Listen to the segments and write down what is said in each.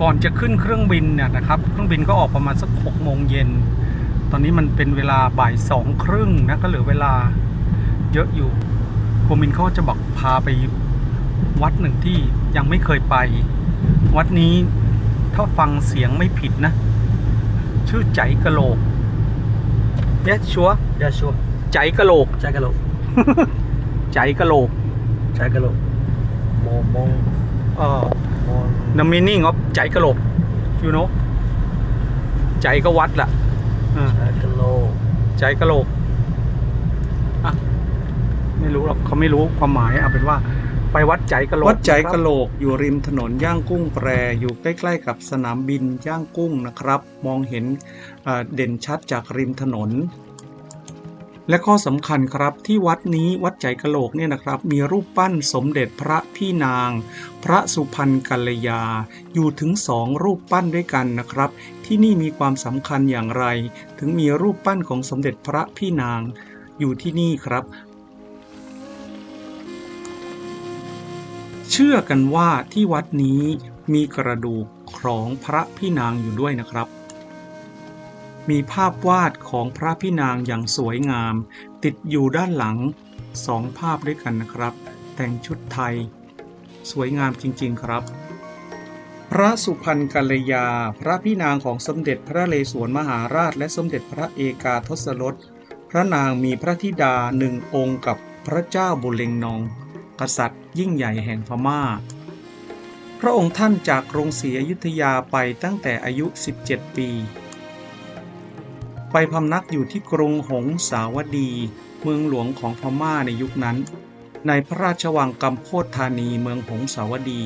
ก่อนจะขึ้นเครื่องบินเนี่ยนะครับเครื่องบินก็ออกประมาณสักหกโมงเย็น ตอนนี้มันเป็นเวลาบ่ายสองครึ่งนะก็เหลือเวลาเยอะอยู่โกมินเขาจะบอกพาไปวัดหนึ่งที่ยังไม่เคยไป วัดนี้ถ้าฟังเสียงไม่ผิดนะ ชื่อใจกะโหลกเยสชัว Yeah, sure. ใจกะโหลก Check a look. ใจกะโหลก Check a look. More, more, เอ่อ more. The meaning of ใจกะโหลก you know ใจก็วัดล่ะอ่า Check a look. ใจกะโหลกอะไม่รู้หรอกเขาไม่รู้ความหมายเอาเป็นว่า ไปวัดใจกะโหลกวัดใจกะโหลกอยู่ริมถนนย่างกุ้งแปรอยู่ใกล้ ๆ กับสนามบินย่างกุ้งนะครับ มองเห็นเอ่อเด่นชัดจากริมถนน และข้อสำคัญครับที่วัดนี้วัดใจกะโหลกเนี่ยนะครับ มีรูปปั้นสมเด็จพระพี่นาง พระสุพรรณกัลยา อยู่ถึงสองรูปปั้นด้วยกันนะครับ ที่นี่มีความสำคัญอย่างไร ถึงมีรูปปั้นของสมเด็จพระพี่นาง อยู่ที่นี่ครับ เชื่อกันว่าที่วัดนี้มีกระดูกของพระพี่นางอยู่ด้วยนะครับ มีภาพวาดของพระพี่นางอย่างสวยงาม ติดอยู่ด้านหลังสองภาพด้วยกันนะครับ แต่งชุดไทย สวยงามจริงๆครับ พระสุพรรณกัลยา พระพี่นางของสมเด็จพระเรศวรมหาราช และสมเด็จพระเอกาทศรสพระนางมีพระธิดาหนึ่งองค์กับพระเจ้าบุเรงนอง กษัตริย์ยิ่งใหญ่แห่งพม่า พระองค์ท่านจากกรุงศรีอยุธยาไปตั้งแต่อายุ 17 ปี ไปพำนักอยู่ที่กรุงหงสาวดี เมืองหลวงของพม่าในยุคนั้น ในพระราชวังกัมโพธธานีเมืองหงสาวดี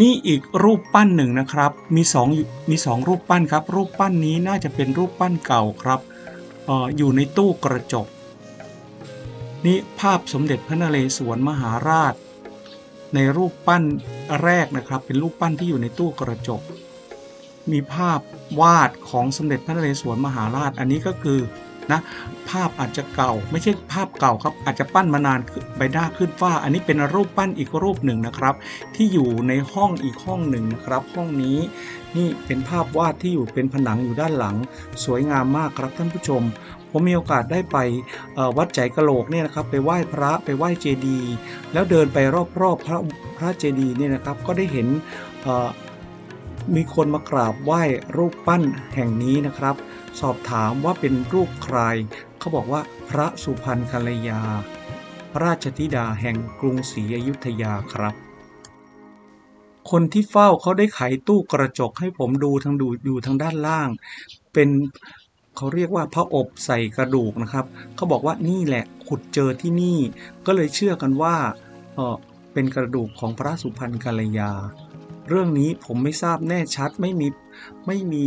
นี่อีกรูปปั้นหนึ่งนะครับ มีสองมีสองรูปปั้นครับ รูปปั้นนี้น่าจะเป็นรูปปั้นเก่าครับอออยู่ในตู้กระจก นี่ภาพสมเด็จพระนเรศวรมหาราช ในรูปปั้นแรกนะครับ เป็นรูปปั้นที่อยู่ในตู้กระจก มีภาพวาดของสมเด็จพระนเรศวรมหาราชอันนี้ก็คือนะภาพอาจจะเก่า ไม่ใช่ภาพเก่าครับ อาจจะปั้นมานานใบหน้าขึ้นฟ้า อันนี้เป็นรูปปั้นอีกรูปหนึ่งนะครับ ที่อยู่ในห้องอีกห้องหนึ่งนะครับ ห้องนี้นี่เป็นภาพวาดที่อยู่เป็นผนังอยู่ด้านหลัง สวยงามมากครับท่านผู้ชม ผมมีโอกาสได้ไปวัดใจกะโหลกเนี่ยนะครับ ไปไหว้พระไปไหว้เจดีย์แล้วเดินไปรอบๆพระพระเจดีย์เนี่ยนะครับ ก็ได้เห็น มีคนมากราบไหว้รูปปั้นแห่งนี้นะครับ สอบถามว่าเป็นรูปใคร เขาบอกว่าพระสุพรรณกัลยาพระราชธิดาแห่งกรุงศรีอยุธยาครับ คนที่เฝ้าเขาได้ไขตู้กระจกให้ผมดูทางดูอยู่ทางด้านล่าง เป็นเขาเรียกว่าพระอบใส่กระดูกนะครับ เขาบอกว่านี่แหละขุดเจอที่นี่ ก็เลยเชื่อกันว่าเออเป็นกระดูกของพระสุพรรณกัลยา เรื่องนี้ผมไม่ทราบแน่ชัดไม่มีไม่มี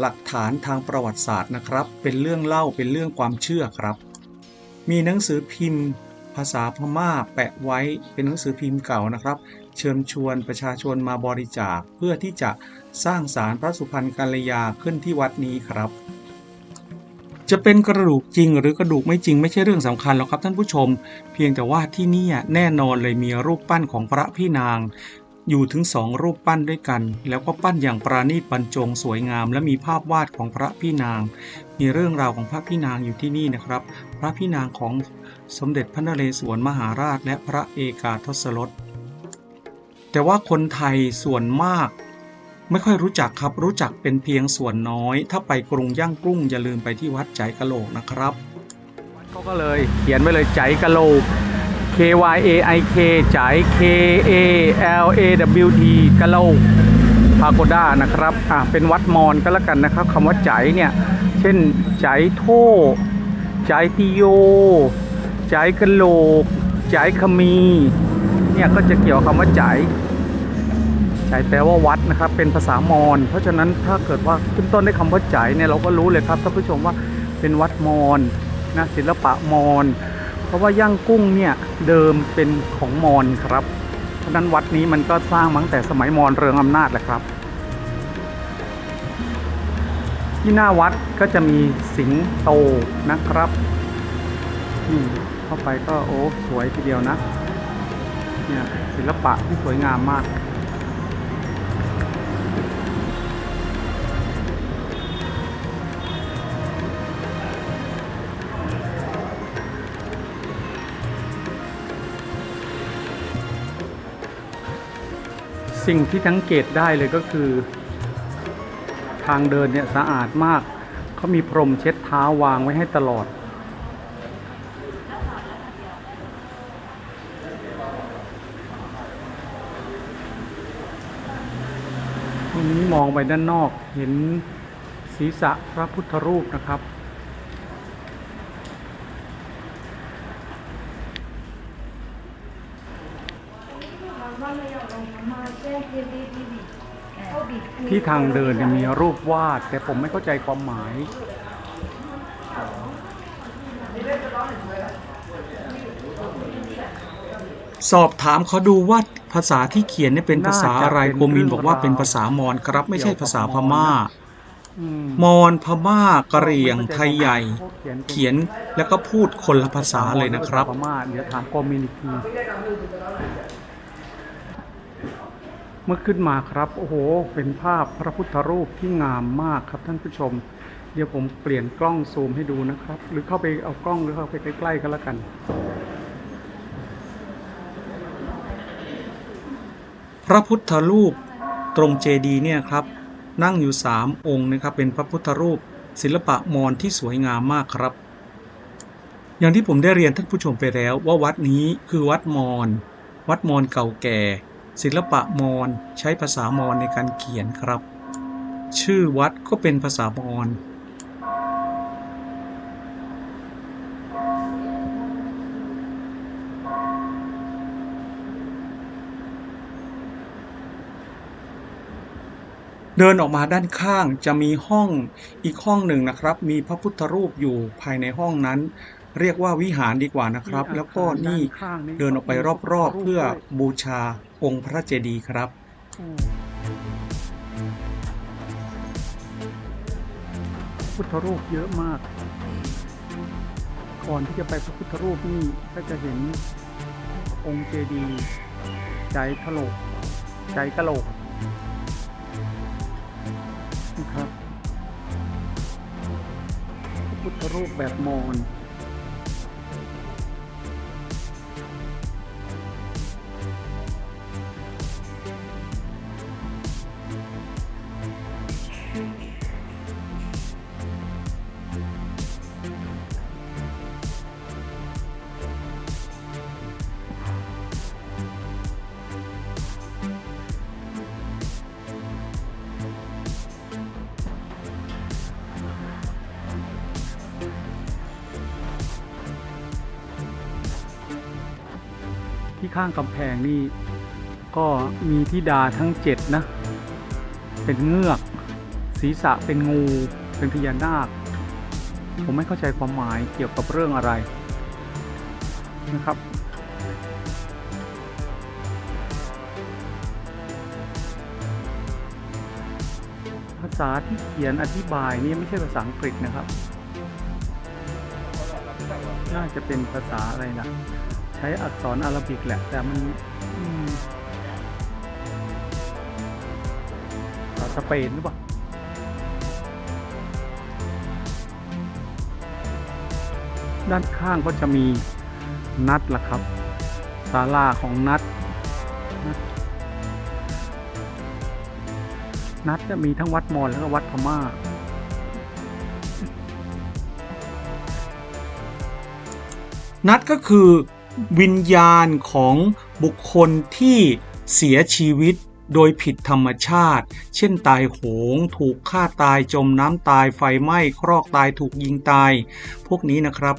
หลักฐานทางประวัติศาสตร์นะครับ เป็นเรื่องเล่าเป็นเรื่องความเชื่อครับ มีหนังสือพิมพ์ ภาษาพม่าแปะไว้เป็นหนังสือพิมพ์เก่านะครับ เชิญชวนประชาชนมาบริจาคเพื่อที่จะสร้างศาลพระสุพรรณกัลยาขึ้นที่วัดนี้ครับ จะเป็นกระดูกจริงหรือกระดูกไม่จริงไม่ใช่เรื่องสำคัญหรอกครับท่านผู้ชม เพียงแต่ว่าที่นี่แน่นอนเลยมีรูปปั้นของพระพี่นาง อยู่ถึงสองรูปปั้นด้วยกัน แล้วก็ปั้นอย่างปราณีตบรรจงสวยงาม และมีภาพวาดของพระพี่นาง มีเรื่องราวของพระพี่นางอยู่ที่นี่นะครับ พระพี่นางของสมเด็จพระนเรศวรมหาราช และพระเอกาทศรสแต่ว่าคนไทยส่วนมาก ไม่ค่อยรู้จักครับรู้จักเป็นเพียงส่วนน้อย ถ้าไปกรุงย่างกุ้งอย่าลืมไปที่วัดใจกะโหลกนะครับวัดเขาก็เลยเขียนไว้เลยใจกะโหลก K Y A I K ใจ K A L A W D กะโหลกพาโกด้านะครับอะเป็นวัดมอญก็แล้วกันนะครับคำว่าใจเนี่ย เช่นใจโทใจติโย ใจกะโหลก ใจขมี เนี่ยก็จะเกี่ยวกับคำว่าใจ ใจแปลว่าวัดนะครับ เป็นภาษามอญเพราะฉะนั้นถ้าเกิดว่าขึ้นต้นด้วยคำว่าใจเนี่ยเราก็รู้เลยครับท่านผู้ชมว่าเป็นวัดมอญนะศิลปะมอญเพราะว่าย่างกุ้งเนี่ยเดิมเป็นของมอญครับ เพราะฉะนั้นวัดนี้มันก็สร้างมาตั้งแต่สมัยมอญเรืองอำนาจแหละครับ ที่หน้าวัดก็จะมีสิงโตนะครับนี่เข้าไปก็โอ้สวยทีเดียวนะเนี่ยศิลปะที่สวยงามมาก สิ่งที่สังเกตได้เลยก็คือ ทางเดินเนี่ยสะอาดมาก เขามีพรมเช็ดเท้าวางไว้ให้ตลอด ตรงนี้มองไปด้านนอกเห็นศีรษะพระพุทธรูปนะครับ ที่ทางเดินเนี่ยมีรูปวาด แต่ผมไม่เข้าใจความหมาย สอบถามเขาดูว่าภาษาที่เขียนเนี่ยเป็นภาษาอะไรน่าจะเป็นโกมินบอกว่าเรื่องราวเป็นภาษามอญครับ ไม่ใช่ภาษาพม่า อืมมอญพม่ากะเหรี่ยงไทยใหญ่ เขียนแล้วก็พูดคนละภาษาเลยนะครับ พม่าเดี๋ยวถามโกมินอีกที เมื่อขึ้นมาครับ โอ้โห เป็นภาพพระพุทธรูปที่งามมากครับท่านผู้ชม เดี๋ยวผมเปลี่ยนกล้องซูมให้ดูนะครับ หรือเข้าไปเอากล้องหรือเข้าไปใกล้ๆกันแล้วกัน พระพุทธรูปตรงเจดีเนี่ยครับ นั่งอยู่สามองค์นะครับเป็นพระพุทธรูป ศิลปะมอญที่สวยงามมากครับ อย่างที่ผมได้เรียนท่านผู้ชมไปแล้วว่าวัดนี้คือวัดมอญวัดมอญเก่าแก่ ศิลปะมอญใช้ภาษามอญในการเขียนครับ ชื่อวัดก็เป็นภาษามอญเดินออกมาด้านข้างจะมีห้องอีกห้องหนึ่งนะครับ มีพระพุทธรูปอยู่ภายในห้องนั้น เรียกว่าวิหารดีกว่านะครับ แล้วก็นี่เดินออกไปรอบๆเพื่อบูชา องค์พระเจดีย์ครับพุทธรูปเยอะมาก ก่อนที่จะไปพระพุทธรูปนี่ก็จะเห็นองค์เจดีย์ใจถลก ใจกะโหลกนะครับพระพุทธรูปแบบมอญ ข้างกำแพงนี่ก็มีทิดาทั้งเจ็ดนะ เป็นเงือก ศีรษะเป็นงู เป็นพญานาค ผมไม่เข้าใจความหมายเกี่ยวกับเรื่องอะไรนะครับ ภาษาที่เขียนอธิบายนี่ไม่ใช่ภาษาอังกฤษนะครับ น่าจะเป็นภาษาอะไรนะ ช้อักษรอาหรับิกแหละ แต่มันภาษาสเปนหรือเปล่าด้านข้างก็จะมีนัดล่ะครับศาลาของนัด นัดนัดจะมีทั้งวัดมอญแล้วก็วัดพม่า นัดก็คือ วิญญาณของบุคคลที่เสียชีวิตโดยผิดธรรมชาติ เช่นตายโหง ถูกฆ่าตายจมน้ำตายไฟไหม้ครอกตายถูกยิงตาย พวกนี้นะครับ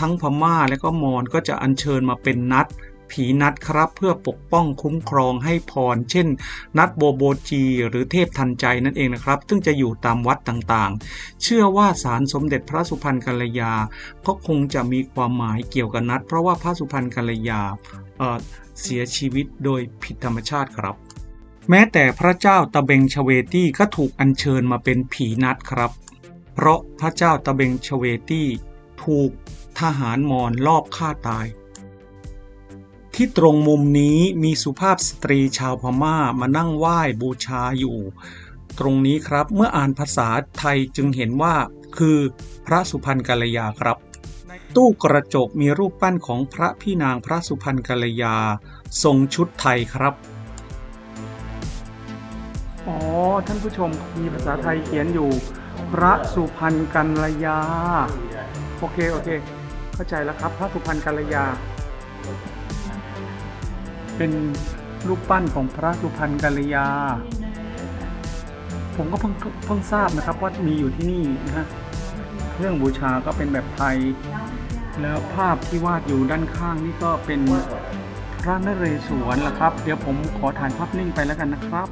ทั้งพม่าและก็มอญก็จะอัญเชิญมาเป็นนัด ผีนัดครับเพื่อปกป้องคุ้มครองให้พร เช่น นัดโบโบจี หรือเทพทันใจนั่นเองนะครับ ซึ่งจะอยู่ตามวัดต่างๆ เชื่อว่าสารสมเด็จพระสุพรรณกัลยา ก็คงจะมีความหมายเกี่ยวกับนัด เพราะว่าพระสุพรรณกัลยาเเสียชีวิตโดยผิดธรรมชาติครับแม้แต่พระเจ้าตะเบงชเวตี้ก็ถูกอัญเชิญมาเป็นผีนัดครับ เพราะพระเจ้าตะเบงชเวตี้ถูกทหารมอญลอบฆ่าตาย ที่ตรงมุมนี้มีสุภาพสตรีชาวพม่ามานั่งไหว้บูชาอยู่ ตรงนี้ครับเมื่ออ่านภาษาไทยจึงเห็นว่า คือพระสุพรรณกัลยาครับ ในตู้กระจกมีรูปปั้นของพระพี่นางพระสุพรรณกัลยา ทรงชุดไทยครับอ๋อท่านผู้ชมมีภาษาไทยเขียนอยู่ พระสุพรรณกัลยา โอเค โอเค เข้าใจแล้วครับ พระสุพรรณกัลยา เป็นรูปปั้นของพระสุพรรณกัลยา ผมก็เพิ่งเพิ่งทราบนะครับว่ามีอยู่ที่นี่นะฮะเครื่องบูชาก็เป็นแบบไทย แล้วภาพที่วาดอยู่ด้านข้างนี่ก็เป็นพระนเรศวรล่ะครับ เดี๋ยวผมขอถ่ายภาพนิ่งไปแล้วกันนะครับ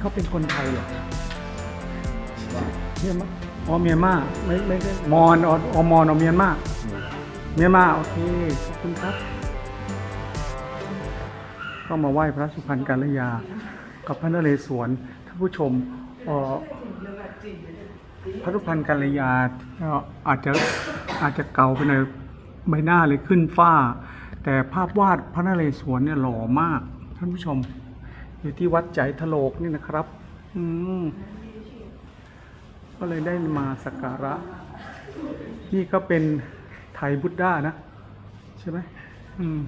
ที่เขาเป็นคนไทยเหรอเมียนมาอ๋อเมียนมาไม่ไม่ใช่มอนอ๋ออ๋อมอนอ๋อเมียนมาเมียนมาโอเคขอบคุณครับ ก็มาไหว้พระสุพรรณกัลยา กับพระนเรศวรท่านผู้ชมเอ่อพระสุพรรณกัลยาอาจจะอาจจะเก่าไปหน่อยใบหน้าเลยขึ้นฝ้า แต่ภาพวาดพระนเรศวรเนี่ยหล่อมากท่านผู้ชม อยู่ที่วัดใจทะโลกนี่นะครับ อืมก็เลยได้มาสักการะ นี่ก็เป็นไทยบุตด้านะ ใช่ไหมอืม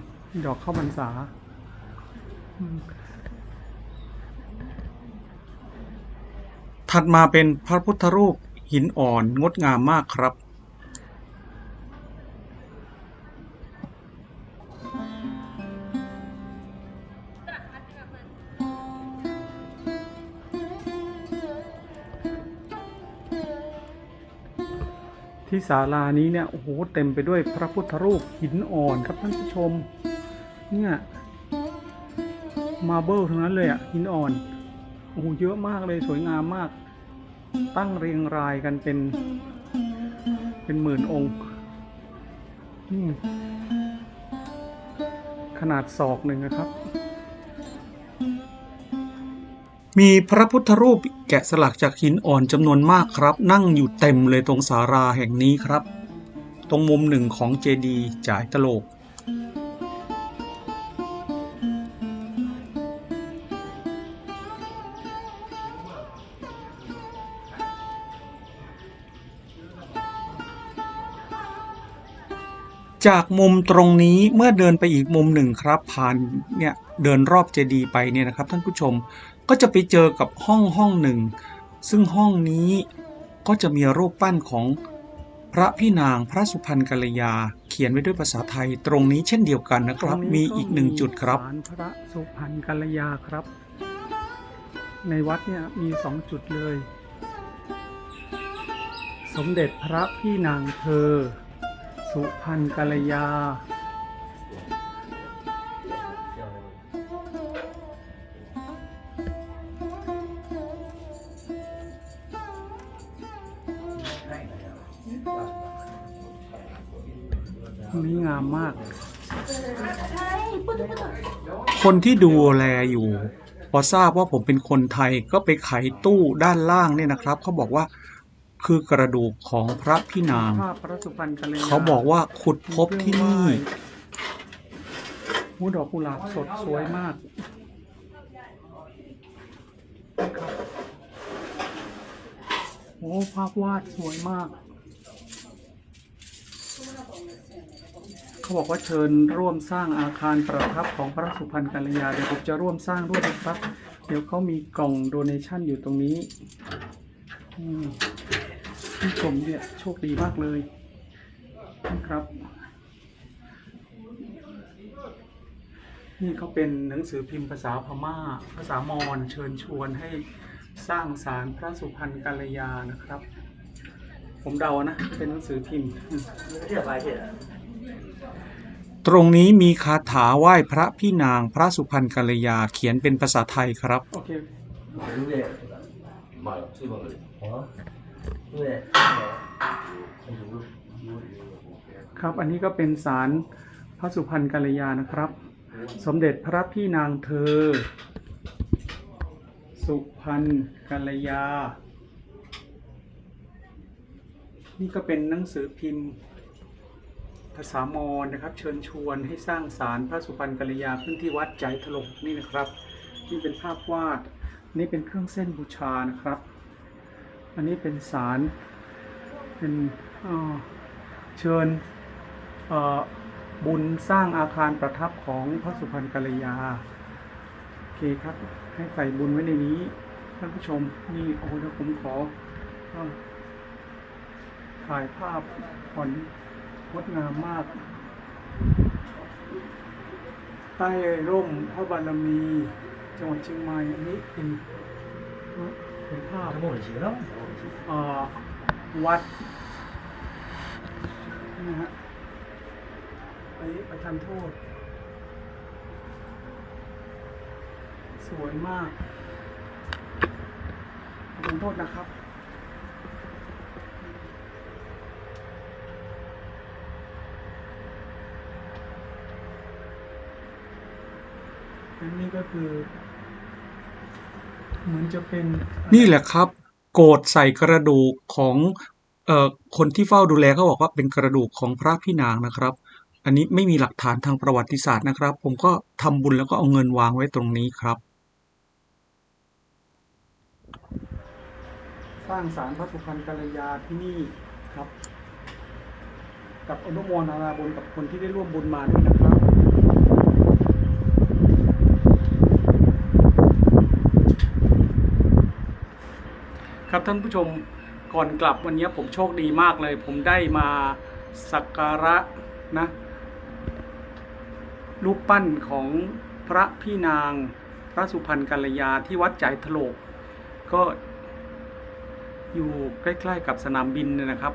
ดอกข้าวพรรษาถัดมาเป็นพระพุทธรูปหินอ่อนงดงามมากครับ ที่ศาลานี้เนี่ยโอ้โหเต็มไปด้วยพระพุทธรูปหินอ่อนครับท่านผู้ชม เนี่ยมาเบิลทั้งนั้นเลยอะหินอ่อนโอ้โหเยอะมากเลยสวยงามมาก ตั้งเรียงรายกันเป็น เป็นหมื่นองค์ขนาดศอกหนึ่งนะครับ มีพระพุทธรูปแกะสลักจากหินอ่อนจำนวนมากครับ นั่งอยู่เต็มเลยตรงสาราแห่งนี้ครับ ตรงมุมหนึ่งของเจดีย์จ่ายตโลก จากมุมตรงนี้เมื่อเดินไปอีกมุมหนึ่งครับผ่านเนี่ยเดินรอบเจดีย์ไปเนี่ยนะครับท่านผู้ชม ก็จะไปเจอกับห้องห้องหนึ่ง ซึ่งห้องนี้ก็จะมีรูปปั้นของพระพี่นางพระสุพรรณกัลยา เขียนไว้ด้วยภาษาไทยตรงนี้เช่นเดียวกันนะครับตงนี้มีอีกหนึ่งจุดครับศาลพระสุพรรณกัลยาครับ ในวัดเนี่ยมีสองจุดเลย สมเด็จพระพี่นางเธอ สุพรรณกัลยา มมาก คนที่ดูแลอยู่ พอทราบว่าผมเป็นคนไทยก็ไปไขตู้ด้านล่างเนี่ยนะครับเขาบอกว่าคือกระดูกของพระพี่นางภาพพระสุพรรณกัลยาเขาบอกว่าขุดพบที่นี่หูดอกกุหลาบสดสวยมากนะครับโอ้ภาพวาดสวยมาก เขาบอกว่าเชิญร่วมสร้างอาคารประทับของพระสุพรรณกัลยาเดี๋ยวผมจะร่วมสร้างด้วยนะครับ เดี๋ยวเขามีกล่องโดเนชั่นอยู่ตรงนี้อืมผู้ชมเนี่ยโชคดีมากเลยนะครับนี่เขาเป็นหนังสือพิมพ์ภาษาพม่า ภาษามอญเชิญชวนให้สร้างสารพระสุพรรณกัลยานะครับ ผมเดานะ เป็นหนังสือพิมพ์ ตรงนี้มีคาถาไหว้พระพี่นางพระสุพรรณกัลยาเขียนเป็นภาษาไทยครับคครับอันนี้ก็เป็นสารพระสุพรรณกัลยานะครับ สมเด็จพระพี่นางเธอ สุพรรณกัลยา นี่ก็เป็นหนังสือพิมพ์ ภาษามอญนะครับ เชิญชวนให้สร้างสารพระสุพรรณกัลยาขึ้นที่วัดใจถลกนี่นะครับนี่เป็นภาพวาดนี่เป็นเครื่องเส้นบูชานะครับ อันนี้เป็นศาลเป็นเชิญบุญสร้างอาคารประทับของพระสุพรรณกัลยาโอเคครับให้ใส่บุญไว้ในนี้ท่านผู้ชมนี่โอ้โหเดี๋ยวผมขอเอ่อถ่ายภาพก่อน งดงามมาก ใต้ร่มพระบารมี จังหวัดเชียงใหม่อันนี้เป็นเป็นภาพวอวัดนะฮะไปประทานโทษ สวยมากประทานโทษนะครับ อันนี้ก็คือ เหมือนจะเป็นนี่แหละครับ โกรธใส่กระดูกของเอ่อคนที่เฝ้าดูแลเขาบอกว่าเป็นกระดูกของพระพี่นางนะครับ อันนี้ไม่มีหลักฐานทางประวัติศาสตร์นะครับ ผมก็ทำบุญแล้วก็เอาเงินวางไว้ตรงนี้ครับ สร้างศาลพระสุพรรณกัลยาที่นี่ครับ กับอนุโมทนาบุญกับคนที่ได้ร่วมบุญมาด้วยนะครับ ครับท่านผู้ชมก่อนกลับวันนี้ผมโชคดีมากเลย ผมได้มาสักการะนะรูปปั้นของพระพี่นางพระสุพรรณกัลยาที่วัดใจถลก ก็อยู่ใกล้ๆกับสนามบินนะครับ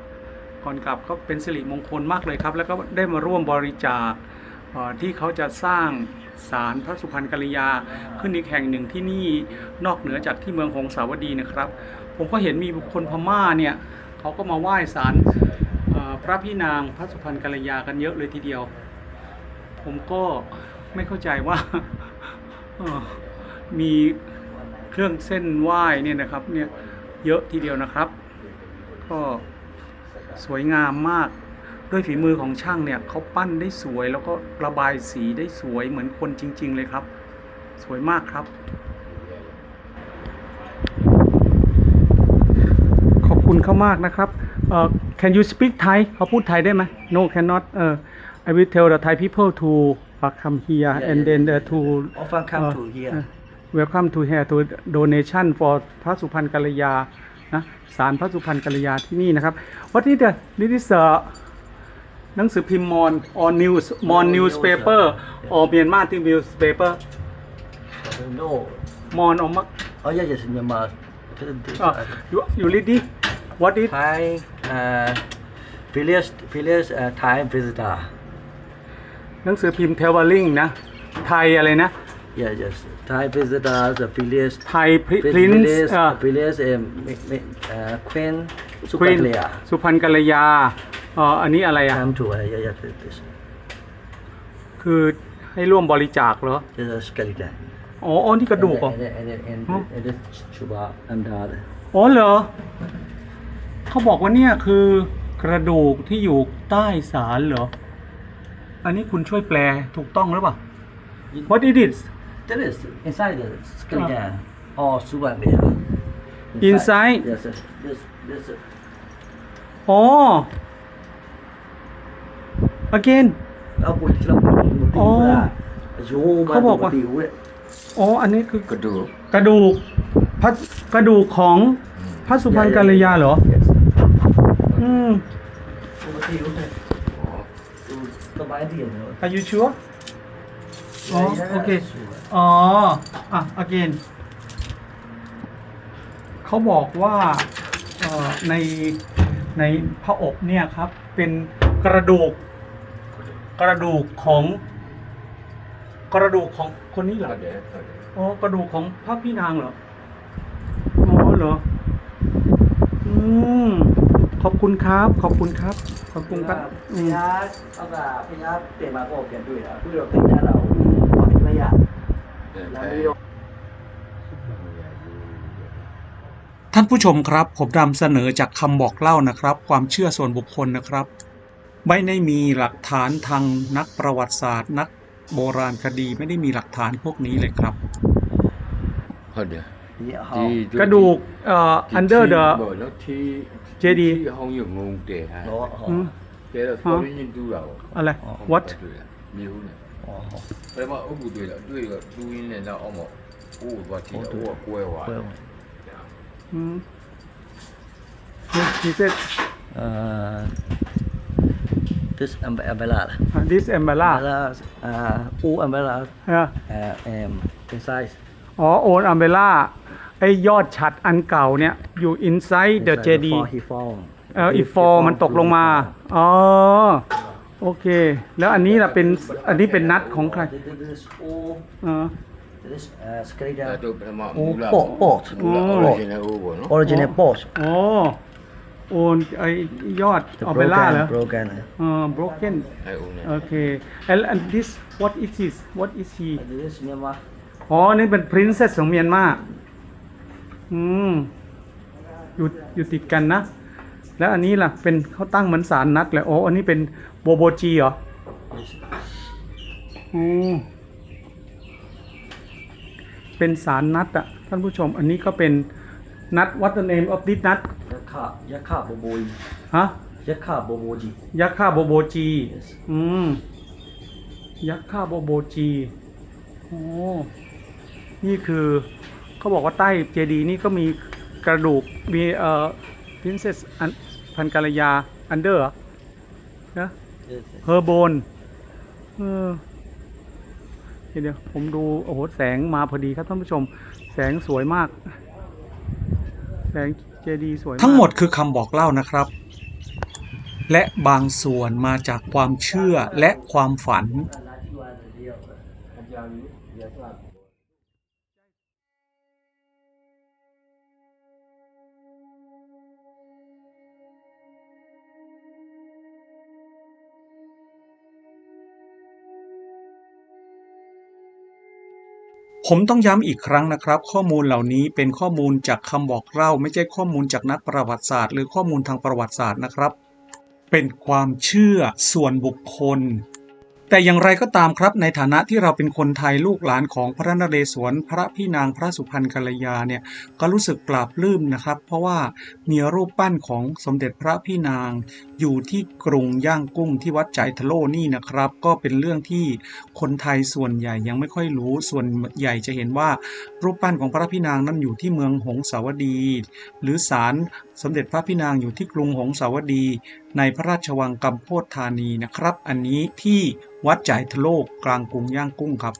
ก่อนกลับก็เป็นสิริมงคลมากเลยครับ แล้วก็ได้มาร่วมบริจาคที่เขาจะสร้างศาลพระสุพรรณกัลยา ขึ้นอีกแห่งหนึ่งที่นี่นอกเหนือจากที่เมืองหงสาวดีนะครับ ผมก็เห็นมีบุคคลพม่าเนี่ยเขาก็มาไหว้ศาลพระพี่นางพระสุพรรณกัลยากันเยอะเลยทีเดียว ผมก็ไม่เข้าใจว่ามีเครื่องเส้นไหว้เนี่ยนะครับเนี่ยเยอะทีเดียวนะครับ ก็สวยงามมากด้วยฝีมือของช่างเนี่ยเขาปั้นได้สวยแล้วก็ระบายสีได้สวยเหมือนคนจริง ๆ เลยครับ สวยมากครับ คุณเขามากนะครับเอ่อ can you speak Thai เขาพูดไทยได้ไหม no cannot เออ I will tell the Thai people to uh, come here and then uh, to often come uh, to here uh, welcome to here to donation for พระสุพรรณกัลยานะศาลพระสุพรรณกัลยาที่นี่นะครับ What is the this is a หนังสือพิมพ์มอน or news มอน Mon newspaper news, or Myanmar newspaper no มอน or มัก oh yeah yes Myanmar This- อะ you you read it what is Thai uh, village village uh, Thai visitor หนังสือพิมพ์ traveling นะ ไทยอะไรนะ yeah yes Thai visitor the village ไทย vi- prince village เอ่อ village uh, mi- mi- uh, Queen Queen Supaklia สุพรรณกัลยาเอ่ออันนี้อะไรอะ come to uh, yeah yeah this- this คือให้ร่วมบริจาคเหรอ this is a skeleton อ๋ออ๋อนี่กระดูกเหรอ and then- and then- and อ๋อ then- and this chuba under the อ๋อเหรอ เขาบอกว่าเนี่ยคือกระดูกที่อยู่ใต้ศาลเหรอ อันนี้คุณช่วยแปลถูกต้องหรือเปล่า What is it That is inside the skeleton or Supaklia Inside? yes yes this this อ๋อ again เอาปุ๋ยที่เราปุ๋ยมันตีอ๋อเวลาโยมาเขาบอกว่าตีเว้ยอ๋ออันนี้คือกระดูกกระดูกพระกระดูกของพระสุพรรณกัลยาเหรอ อืมปกติเว้ยดูต้นไม้ที่เห็นเนอะ Are you sure อ๋อโอเคอ๋อ อะ again เขาบอกว่าเอ่อในในพระอบเนี่ยครับ เป็นกระดูก กระดูกของ กระดูกของคนนี้เหรออ๋อกระดูกของพระพี่นางเหรออ๋อเหรอ อืม ขอบคุณครับ ขอบคุณครับ ขอบคุณครับพอืมญาเอากาพญาเตะมาก็เปลี่ยนด้วยนะผู้เราติดหน้าเราขอที่พญาแล้วมีท่านผู้ชมครับ ผมนำเสนอจากคำบอกเล่านะครับ ความเชื่อส่วนบุคคลนะครับ ไม่ได้มีหลักฐานทางนักประวัติศาสตร์ นักโบราณคดีไม่ได้มีหลักฐานพวกนี้เลยครับ Hadi. ဒီ Thì tôi กระดูก chỉ- เอ่อ chỉ under the chim bởi nó thi Chê đi. thi không nhiều ngôn để hả โลหอ thế là Hả? tôi đi nhìn tu đầu อะไร Không what phải tuổi à? miếu này อ๋อ thế mà ông cụ tuổi là tuổi là tu nhìn này là ông mà cụ và thì Ô, là tuổi. cụ quê เพิ่ hoài ม อืม he said เอ่อ this umbrella uh, this umbrella umbrella อ่าอู umbrella อะ uh, um precise อ๋อ own umbrella ไอ้ยอดฉัดอันเก่าเนี่ยอยู่ inside the JD before he fall เออ if fall มันตกลงมา อ๋อ โอเค แล้วอันนี้ล่ะเป็น อันนี้เป็นนัดของใคร อ๋อ This uh, Skrida Itu memang Oh, mula port, port. Mula Oh. original Uber no. original port โอ้โอนไอยอด the ออเบล่าเหรอ broken broken เออ broken I own it. โอเค and and this what is this what is he This Myanmar อ๋อ นี่เป็น princess ของเมียนมา อืมอยู่อยู่ติดกันนะ แล้วอันนี้ล่ะ เป็นเขาตั้งเหมือนสารนัดเลยโอ้อันนี้เป็นโบโบจีเหรออืมเป็นสารนัดอะท่านผู้ชม อันนี้ก็เป็นนัด what the name of this นัดยักษ์ขายักษ์ขาโบโบยฮะยักษ์ขาโบโบจียักษ์ฆ่าโบโบจี Yes อืมยักษ์ฆ่าโบโบจีโอ้นี่คือ เขาบอกว่าใต้เจดีย์นี่ก็มีกระดูกมีเอ่อ princess อันพันกาลยาอันเดอร์นะเฮอร์โบนเออเดี๋ยวๆผมดูโอ้โหแสงมาพอดีครับท่านผู้ชม แสงสวยมาก แสงเจดีย์สวยมากทั้งหมดคือคำบอกเล่านะครับ และบางส่วนมาจากความเชื่อและความฝัน ผมต้องย้ำอีกครั้งนะครับ ข้อมูลเหล่านี้เป็นข้อมูลจากคำบอกเล่า ไม่ใช่ข้อมูลจากนักประวัติศาสตร์ หรือข้อมูลทางประวัติศาสตร์นะครับ เป็นความเชื่อส่วนบุคคล แต่อย่างไรก็ตามครับ ในฐานะที่เราเป็นคนไทยลูกหลานของพระนเรศวรพระพี่นางพระสุพรรณกัลยาเนี่ยก็รู้สึกปลาบลื้มนะครับ เพราะว่ามีรูปปั้นของสมเด็จพระพี่นาง อยู่ที่กรุงย่างกุ้งที่วัดใจทะโลนี่นะครับ ก็เป็นเรื่องที่คนไทยส่วนใหญ่ยังไม่ค่อยรู้ส่วนใหญ่จะเห็นว่ารูปปั้นของพระพี่นางนั้นอยู่ที่เมืองหงสาวดี หรือศาลสมเด็จพระพี่นางอยู่ที่กรุงหงสาวดี ในพระราชวังกัมโพธธานีนะครับ อันนี้ที่วัดจ่ายทะโลกกลางกรุงย่างกุ้งครับ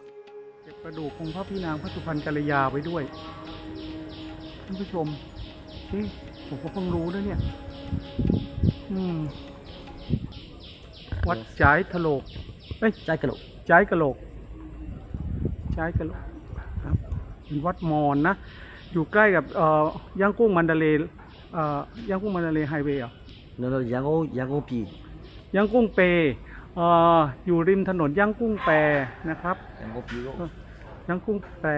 เก็บกระดูกของพระพี่นางพระสุพรรณกัลยาไว้ด้วยท่านผู้ชมนี่ผมก็เพิ่งรู้นะเนี่ย วัดจ่ายทะโลกเอ้ยจ่ายกะโหลกจ่ายกะโหลกจ่ายกะโหลกครับเป็นวัดมอนนะ อยู่ใกล้กับเอ่อย่างกุ้งมันดาเลเอ่อย่างกุ้งมันดาเลไฮเวย์เหรอวเราย่างกุ้งย่างกุ้งปีย่างกุ้งเปเอ่อยู่ริมถนนย่างกุ้งแปรนะครับย่างกุ้อปีก็ย่างกุ้งแปร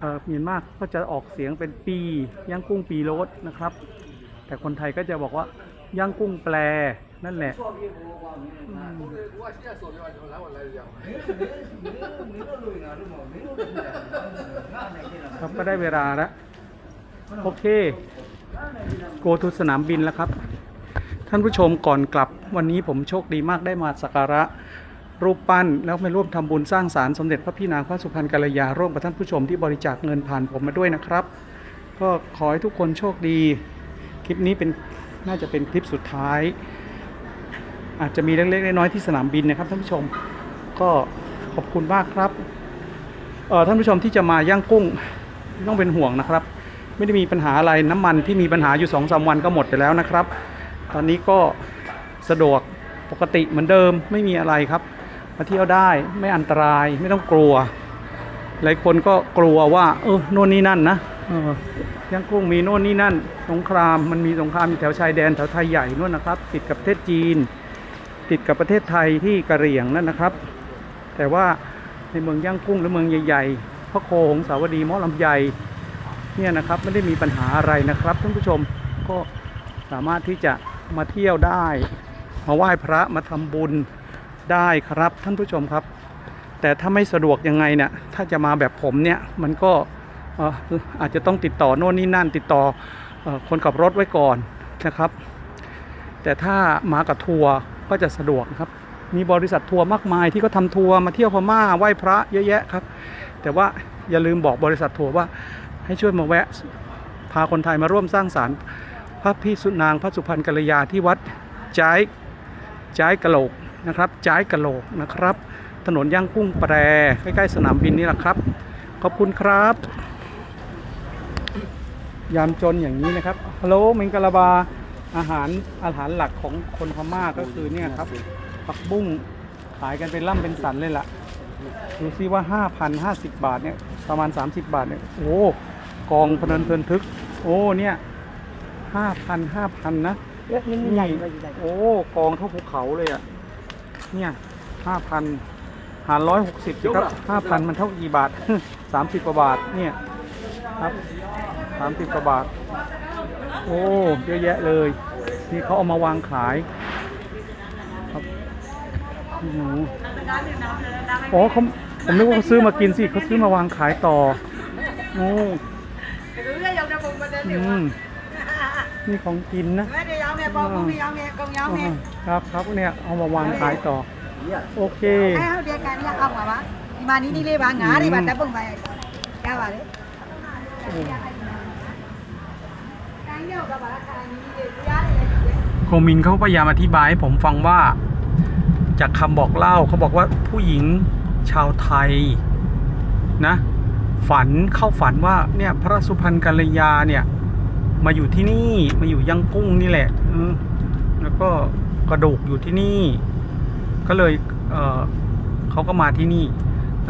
เอ่อเมียนมากก็จะออกเสียงเป็นปีย่างกุ้งปีโรดนะครับ แต่คนไทยก็จะบอกว่า ย่างกุ้งแปรนั่นแหละครับก็ได้เวลาแล้วโอเค โกทุสนามบินแล้วครับ ท่านผู้ชมก่อนกลับวันนี้ผมโชคดีมากได้มาสักการะรูปปั้นแล้วมาร่วมทำบุญสร้างสารสมเด็จพระพี่นางพระสุพรรณกัลยาร่วมกับท่านผู้ชมที่บริจาคเงินผ่านผมมาด้วยนะครับ ก็ขอให้ทุกคนโชคดี คลิปนี้เป็น น่าจะเป็นคลิปสุดท้าย อาจจะมีเล็กๆน้อยๆที่สนามบินนะครับท่านผู้ชมก็ขอบคุณมากครับเอ่อท่านผู้ชมที่จะมาย่างกุ้งต้องเป็นห่วงนะครับ ไม่ได้มีปัญหาอะไรน้ำมันที่มีปัญหาอยู่สองสามวันก็หมดไปแล้วนะครับ ตอนนี้ก็สะดวกปกติเหมือนเดิมไม่มีอะไรครับ มาเที่ยวได้ไม่อันตรายไม่ต้องกลัว หลายคนก็กลัวว่าเออโน่นนี่นั่นนะเออ ย่างกุ้งมีโน่นนี่นั่น สงครามมันมีสงครามอยู่แถวชายแดนแถวไทยใหญ่นู่นนะครับ ติดกับประเทศจีน ติดกับประเทศไทยที่กะเหรี่ยงนั่นนะครับ แต่ว่าในเมืองย่างกุ้งหรือเมืองใหญ่ๆพระโคหงสาวดีมอลำไยเนี่ยนะครับไม่ได้มีปัญหาอะไรนะครับท่านผู้ชมก็สามารถที่จะมาเที่ยวได้ มาไหว้พระมาทำบุญได้ครับท่านผู้ชมครับ แต่ถ้าไม่สะดวกยังไงเนี่ยถ้าจะมาแบบผมเนี่ยมันก็ อาจจะต้องติดต่อโน่นนี่นั่น ติดต่ออคนขับรถไว้ก่อนนะครับ แต่ถ้ามากับทัวร์ก็จะสะดวกครับ มีบริษัททัวร์มากมายที่เขาทำทัวร์มาเที่ยวพม่าไหว้พระเยอะแยะครับ แต่ว่าอย่าลืมบอกบริษัททัวร์ว่าให้ช่วยมาแวะพาคนไทยมาร่วมสร้างสารรค์พระพิสุนางพระสุพรรณกัลยาที่วัดจ้ายจ้ายกะโหลกนะครับจ้ายกะโหลกนะครับ ถนนย่างกุ้งแปรใกล้ๆสนามบินนี่แหละครับ ขอบคุณครับ ยามจนอย่างนี้นะครับฮัลโหลมิงกะลาบาอาหารอาหารหลักของคนพม่าก็คือเนี่ยครับผักบุ้งขายกันเป็นล่ำเป็นสันเลยล่ะ ดูซิว่า 5,050 บาทเนี่ยประมาณ 30 บาทเนี่ยโอ้กองพนันเพลินทึก โอ้เนี่ย5,000 5,000นะนี่ใหญ่โอ้กองเท่าภูเขาเลยอะเนี่ย5,000หาร160ครับ5,000 มันเท่ากี่บาท 30กว่าบาทเนี่ยครับ สามสิบกว่าบาท โอ้ เยอะแยะเลย นี่เขาเอามาวางขาย ครับหอ๋อเขาผมนึกว่าเขาซื้อมากินสิเขาซื้อมาวางขายต่อ โอ้นี่ของกินนะ ครับครับเนี่ยเอามาวางขายต่อ โอเคเดียกันเอามาบ้ามานี่นี่เลยบ้างงาดิบ้านดัเบิ้ลไปแก้วอะไร โคมินเขาพยายามอธิบายให้ผมฟังว่าจากคำบอกเล่าเขาบอกว่าผู้หญิงชาวไทยนะ ฝันเข้าฝันว่าเนี่ยพระสุพรรณกัลยาเนี่ยมาอยู่ที่นี่มาอยู่ยังกุ้งนี่แหละแล้วก็กระดูกอยู่ที่นี่ ก็เลยเเขาก็มาที่นี่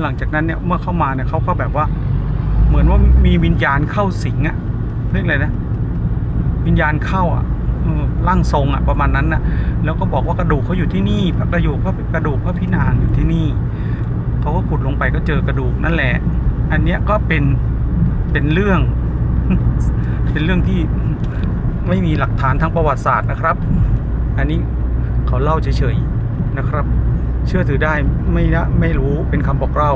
หลังจากนั้นเนี่ยเมื่อเข้ามาเนี่ยเขาก็แบบว่า เหมือนว่ามีวิญญาณเข้าสิงอะเรียกอะไรนะ วิญญาณเข้าอะร่างทรงอะประมาณนั้นนะแล้วก็บอกว่ากระดูกเขาอยู่ที่นี่กระดูกพระกระดูกพระพินางอยู่ที่นี่เขาก็ขุดลงไปก็เจอกระดูกนั่นแหละ อันเนี้ยก็เป็นเป็นเรื่อง เป็นเรื่องที่ไม่มีหลักฐานทางประวัติศาสตร์นะครับ อันนี้เขาเล่าเฉยๆนะครับ เชื่อถือได้ไม่นะไม่รู้เป็นคำบอกเล่า